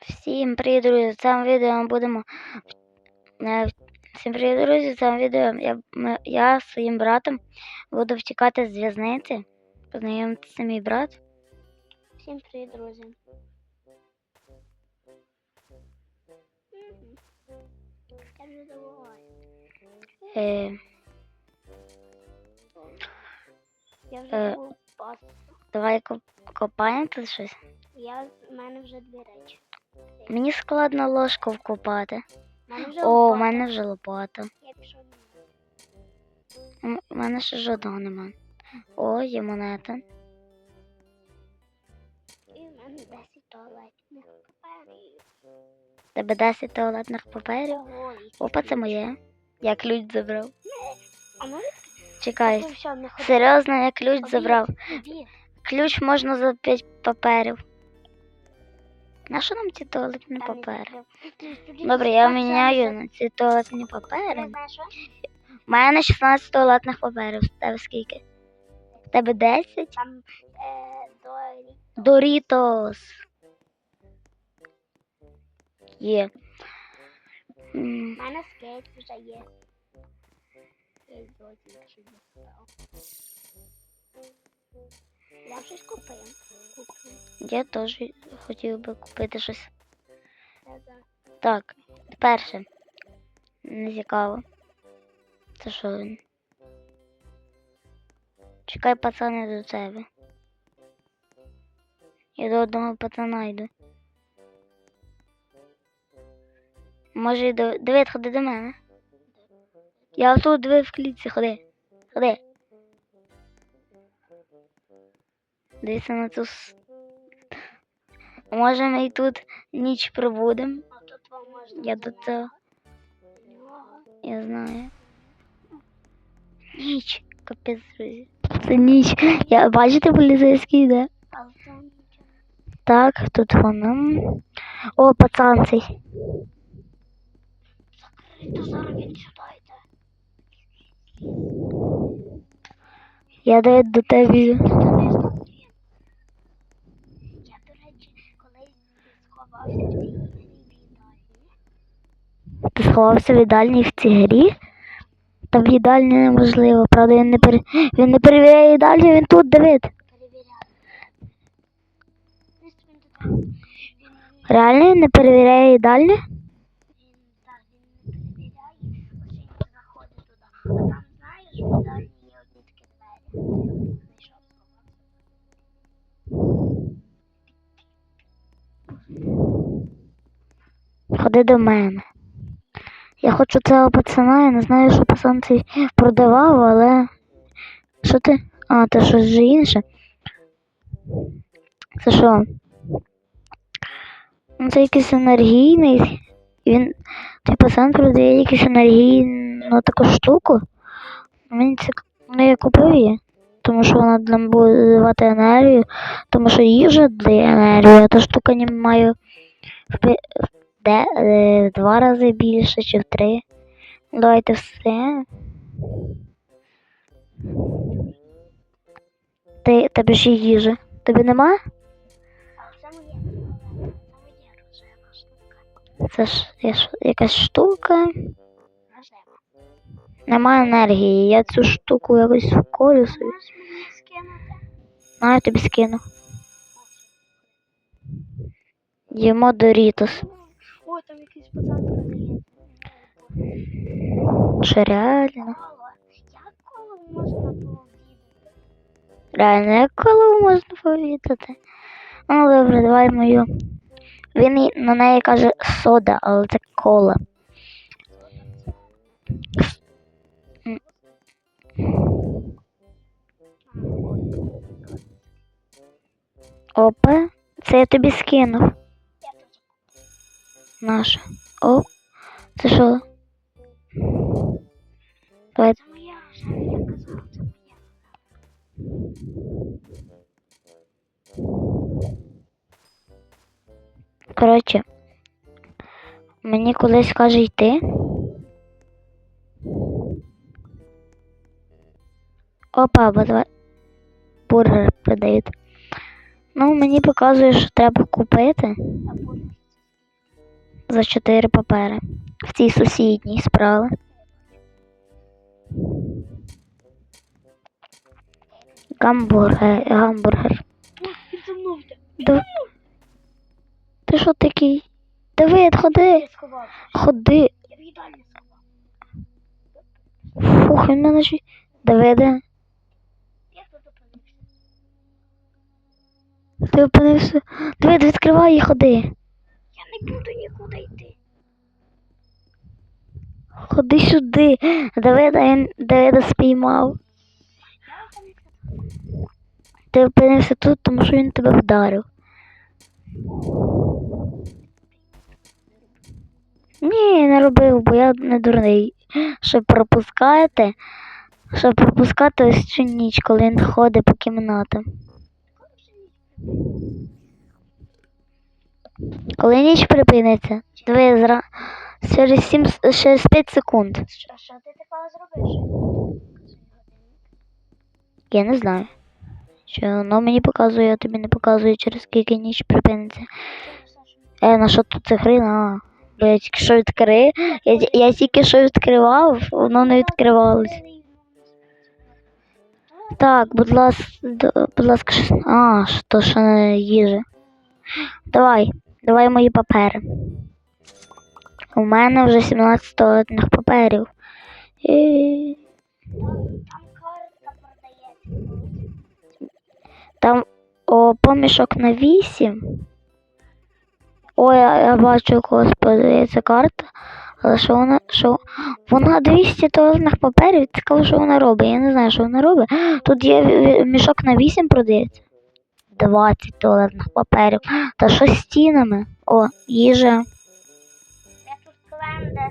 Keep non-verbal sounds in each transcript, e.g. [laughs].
Всім привіт, друзі! В цьому відео ми будемо. е, Всім привіт, друзі! В цьому відео я, я своїм братом буду втікати з в'язниці. Познайомитися мій брат. Всім привіт, друзі. Я вже забуваю. Е, Я вже Е. забув давай коп- копаємо тут щось. Я в мене вже дві речі. Мені складно ложку вкопати. О, у мене вже лопата. Я пішов У мене ще жодного нема. О, є монета. І в мене 10 туалетних паперів. Тебе 10 туалетних паперів. Опа, це моє. Я ключ забрав. А Чекай. Серйозно, я ключ забрав. Ключ можна за 5 паперів. На що нам ці туалетні папери? Добре, я міняю на ці туалетні папери. У мене 16 туалетних паперів. В тебе скільки? В тебе 10? Там е, Дорітос. Є. У мене скейт вже є. Я й злотик щось записав. Я щось купив. Я теж хотів би купити щось. Так, перше. Не цікаво. Це що він? Чекай, пацани, до тебе. Я до одного пацана йду. Може, до... Давид, ходи до мене. Я тут диви в клітці, ходи. Ходи. Дивися на с- Може, ми і тут ніч пробудемо. Тут. Я цього. Нього. Я знаю. Ніч. Капець, друзі. Це ніч. Я бачите, поліцейський йде. Так, тут воно. О, пацан цей. Закрито, зараз він сюди йде. Я Давид до тебе. йду. Туди знов він. Я, до речі, колись сховався в цій грі в Ти сховався в їдальні в цій грі? Та в їдальні неможливо. Правда, він не пер... він не перевіряє їдальню, він тут, Давид. Реально він не перевіряє їдальню? там, знаєш, в їдальні є одні такі двері. Ходи до мене. Я хочу цього пацана, я не знаю, що пацан цей продавав, але. Що ти? А, це щось вже інше. Це що? Ну, це якийсь енергійний. Він. Той пацан продає якусь енергійну таку штуку. Мені це. Ну, я купив її. Тому що вона нам буде давати енергію. Тому що їжа дає енергію, а та штука не має де, е, в два рази більше чи в три. Давайте все. Ти, тебе є їжа. Тобі нема? Це ж я якась штука. Нема енергії. Я цю штуку якось вколю собі. На, я тобі скину. Їмо Дорітос. О, там якийсь пацан продає. Що реально? Коло. Як коло можна було відати? Реально, як коло можна повідати? Ну добре, давай мою. Він на неї каже сода, але це кола. Опа, це я тобі скинув. Я. Наше. О, це що? Моя рожева, я казала, це моя. Коротше, мені колись каже йти. Опа, бо давай. Бургер продають. Ну, мені показує, що треба купити. За 4 папери. В цій сусідній справи. Гамбургер. Гамбургер. Дав... Ти що такий? Давид, ходи, ходи. Фух, він мене ж... Давиде, ти опинився. Давид, відкривай і ходи. Не буду нікуди йти. Ходи сюди. Давида, Давида спіймав. Ти опинився тут, тому що він тебе вдарив. Ні, не робив, бо я не дурний. Що пропускаєте? Що пропускати ось цю ніч, коли він ходить по кімнатам. Коли ніч припиниться, диви, зра... через, 7, через 5 секунд. Що, що ти такого зробиш? Я не знаю. Що воно мені показує, а тобі не показує, через скільки ніч припиниться. Е, на що тут це хрена? А, Бо я тільки що відкрив. Я, я тільки що відкривав, воно не відкривалось. Так, будь ласка, будь ласка, а, що ще не їжа. Давай, давай мої папери. У мене вже 17 туалетних паперів. І... Там продається. О, помішок на 8. Ой, я, я бачу, когось подається карта. Але що вона. Що... Вона 200 туалетних паперів. Цікаво, що вона робить. Я не знаю, що вона робить. Тут є мішок на 8 продається. 20 туалетних паперів. Та що з стінами? О, їжа. Я тут кленда.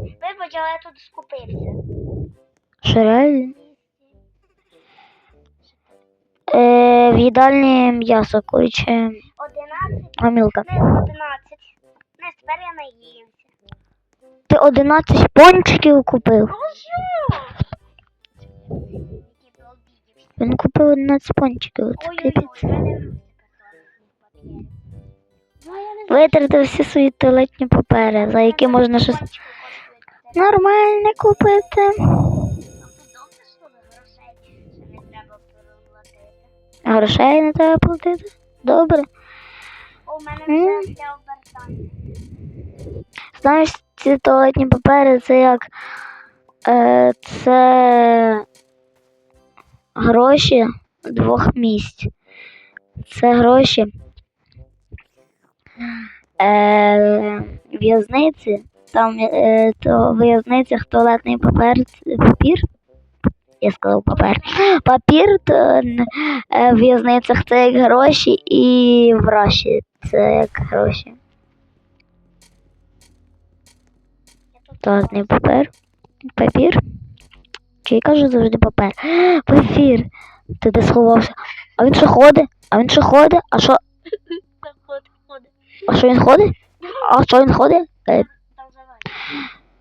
Вибач, але я тут скупився. Що реально? Е, в їдальні м'ясо куряче. 11, Гомілка. не 11. Не, тепер я наїмся. Ти 11 пончиків купив. Ну Він купив 11 пончиків. Витратив всі свої туалетні папери, за які можна щось нормальне купити. Грошей, не треба платити. Добре. У мене М. вже для обертання. Знаєш, ці туалетні папери це як е, це гроші двох місць. Це гроші е, в'язниці. Там е, то в в'язницях туалетний папер, папір. Я сказав папер. Папір то е, в в'язницях це як гроші і в Раші це як гроші. Туалетний папер. Папір. Я кажу завжди папер? Папір. [gasps] Ти де сховався? А він що ходить? А він що ходить? А що? А що він ходить? А що він ходить? Е.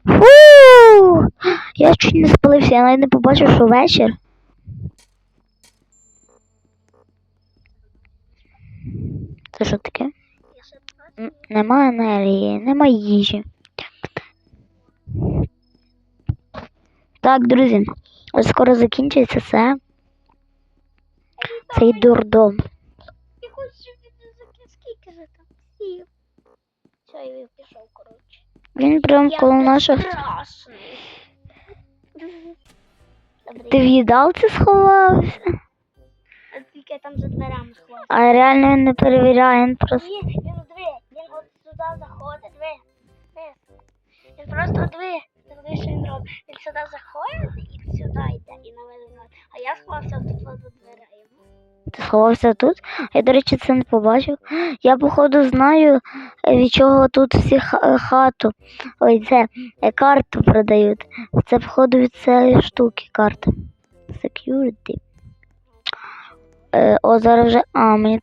Фу! Я чуть не спалився, я навіть не побачив, що вечір. Це що таке? Нема енергії, нема їжі. Так, друзі, ось скоро закінчиться це. Цей дурдом. Я хочу, щоб він. Скільки же там сів? Все, він пішов, коротше. Він прям Я коло наших. Ти в їдалці сховався? А тільки я там за дверами сховався. А реально він не перевіряє, він просто. Ні, він диви, він от сюди заходить. Диви. Він просто диви, ти диви, що він сюди заходить і сюди йде, і наведе. А я сховався тут за дверей. Ти сховався тут? Я, до речі, це не побачив. Я, походу, знаю, е, від чого тут всі е, хату. Ой, це е, карту продають. Це, походу, від цієї штуки карта. Security. Е, о, зараз вже. А, мені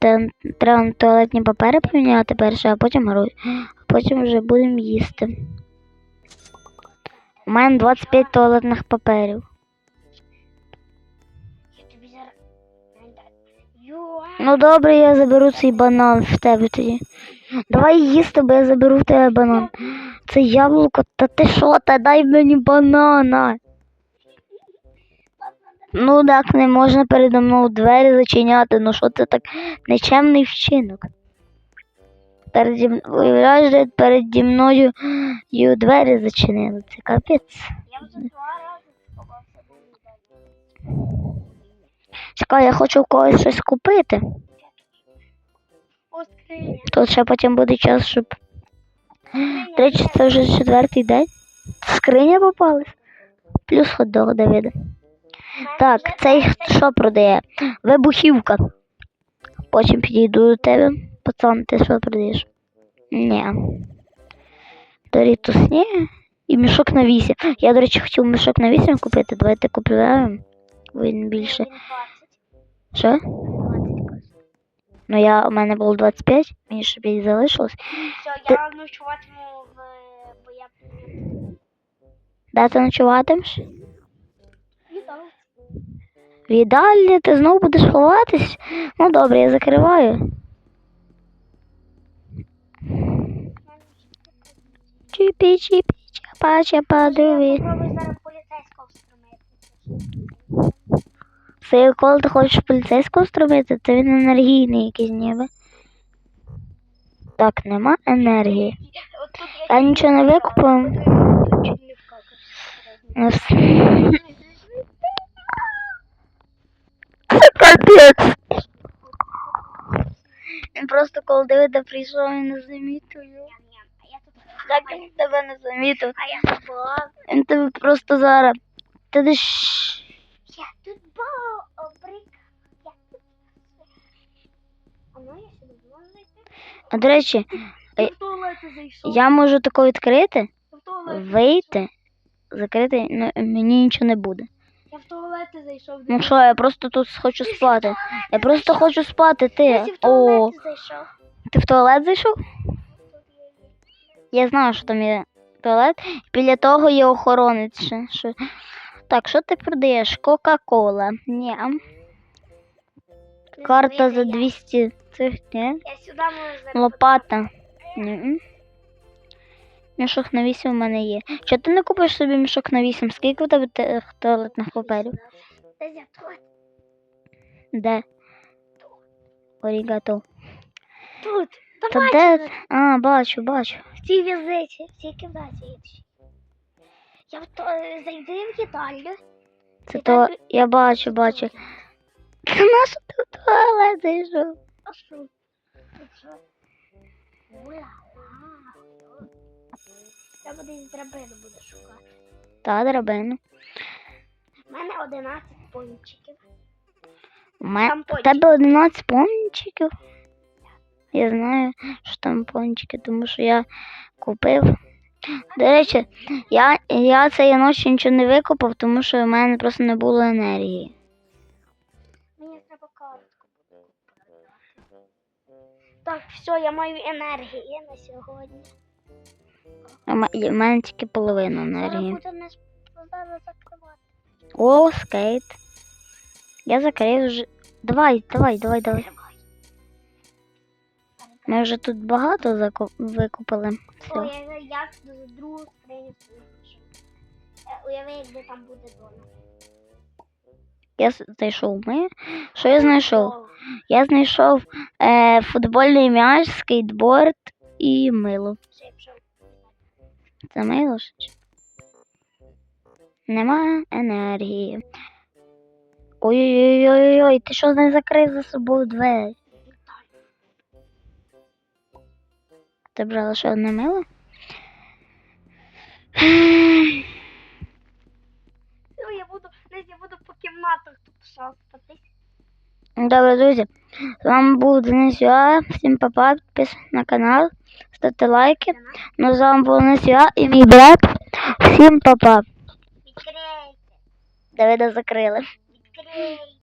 треба туалетні папери поміняти перше, а потім гроші. А потім вже будемо їсти. У мене 25 туалетних паперів. Ну добре, я заберу цей банан в тебе тоді. Давай їсти, бо я заберу в тебе банан. Це яблуко, та ти що, та дай мені банана. Ну так не можна передо мною двері зачиняти, ну що це так нечемний вчинок. Переді... м- Уявляєш, переді мною і двері зачинили. Це капець. Чекай, я хочу в когось щось купити. Тут ще потім буде час, щоб. До речі, це вже четвертий день. Скриня попалась. Плюс хот-дог Давида. Так, цей що продає? Вибухівка. Потім підійду до тебе. Пацан, ти що продаєш? Ні. Дорітус ні. І мішок на 8. Я, до речі, хотів мішок на 8 купити. Давайте купляємо. Він більше. Він 20. Що? Ну я у мене було 25, мені ще 5 залишилось. Все, я ночуватиму в... Бо я... Де ти ночуватимеш? Відомо. В ти знову будеш ховатись? Ну добре, я закриваю. Диві. Я зараз поліцейського встромити. Це коли ти хочеш поліцейського стромити, це він енергійний якийсь ніби. Так, нема енергії. Я нічого не. Це [laughs] капець. Він просто коли Давида прийшов і не замітив його. Ням-ням. А я тут... Так він тебе не замітив. А я була. Він тебе просто зараз. Ти десь. Я тут була. Обрик. Я тут. А ну я зайти? А до речі, Я Е, в туалет зайшов. я можу тако відкрити, Я в вийти, закрити, ну мені нічого не буде. Я в туалет зайшов. Ну що, я просто тут хочу спати. Я просто хочу спати, ти. Я в О, зайшов. ти в туалет зайшов? Я знаю, що там є туалет. Біля того є охоронець. ще, Що... Так, що ти продаєш? Кока-кола. Ні. Карта за знаю, я- 200 цих, ні. Лопата. Ні. Мішок на 8 у мене є. Чого ти не купиш собі мішок на 8? Скільки у тебе те- туалетних паперів? Де? Орігато. Тут. Та де? А, бачу, бачу. В цій візиті, в цій кімнаті. Я в то зайди в їдальню. Це то там- я бачу, бачу. Та на що ти в туалет зайшов? А що? Тут що? Ура! Треба десь драбину буде шукати. Та драбину. У мене 11 пончиків. У мене Там у тебе 11 пончиків. Я знаю, що там пончики, тому що я купив. До речі, я, я цієї ночі нічого не викупив, тому що в мене просто не було енергії. Мені треба картку. Так, все, я маю енергії на сьогодні. У мене тільки половина енергії. О, скейт. Я закрив вже. Давай, давай, давай, давай. Ми вже тут багато заку- викупили. О, я, я другу скриню пишу. Е, Уяви, якби там буде дона. Я знайшов ми. Що я знайшов? Я знайшов е, футбольний м'яч, скейтборд і мило. Це мило? ж чи? Нема енергії. Ой-ой-ой, ти що не закрив за собою двері? Брала ще одне мило? Ну, я буду, я буду по кімнатах тут шастатись. Добре, друзі. З вами був Денис Юа. Всім папа, підписуйтесь на канал, ставте лайки. Ну, з вами був Денис Юа і мій брат. Всім папа. Відкрийте, Давида закрили. відкрийте.